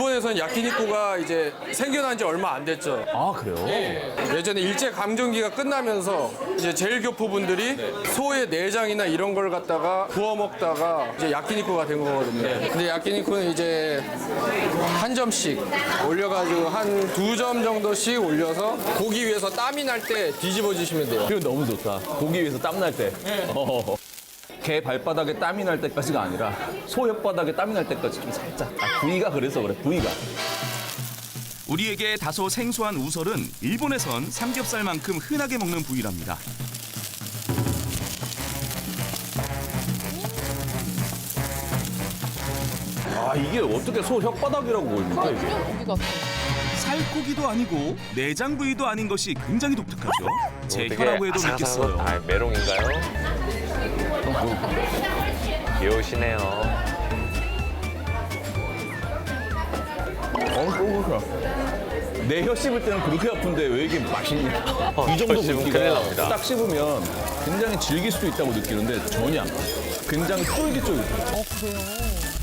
일본에서는 야키니쿠가 이제 생겨난 지 얼마 안 됐죠. 아 그래요? 예전에 일제 강점기가 끝나면서 이제 제일교포분들이 소의 내장이나 이런 걸 갖다가 구워 먹다가 이제 야키니쿠가 된 거거든요. 근데 야키니쿠는 이제 한 점씩 올려가지고 한 두 점 정도씩 올려서 고기 위에서 땀이 날 때 뒤집어주시면 돼요. 이거 너무 좋다. 고기 위에서 땀 날 때. 어허허. 개 발바닥에 땀이 날 때까지가 아니라 소 혓바닥에 땀이 날 때까지 좀 살짝. 아, 부위가 그래서 그래, 부위가. 우리에게 다소 생소한 우설은 일본에선 삼겹살만큼 흔하게 먹는 부위랍니다. 아, 이게 어떻게 소 혓바닥이라고 보입니까, 이게? 고기 같아. 살코기도 아니고 내장 부위도 아닌 것이 굉장히 독특하죠. 제 혀라고 해도 믿겠어요. 아, 메롱인가요? 귀여우시네요. 어, 꼬그라. 내혀 씹을 때는 그렇게 아픈데 왜 이게 맛있냐? 이 정도 혀 씹으면 큰일 굵기가 납니다. 딱 씹으면 굉장히 질길 수도 있다고 느끼는데 전혀 안 그래요. 굉장히 쫄깃쫄깃. 어, 그래요?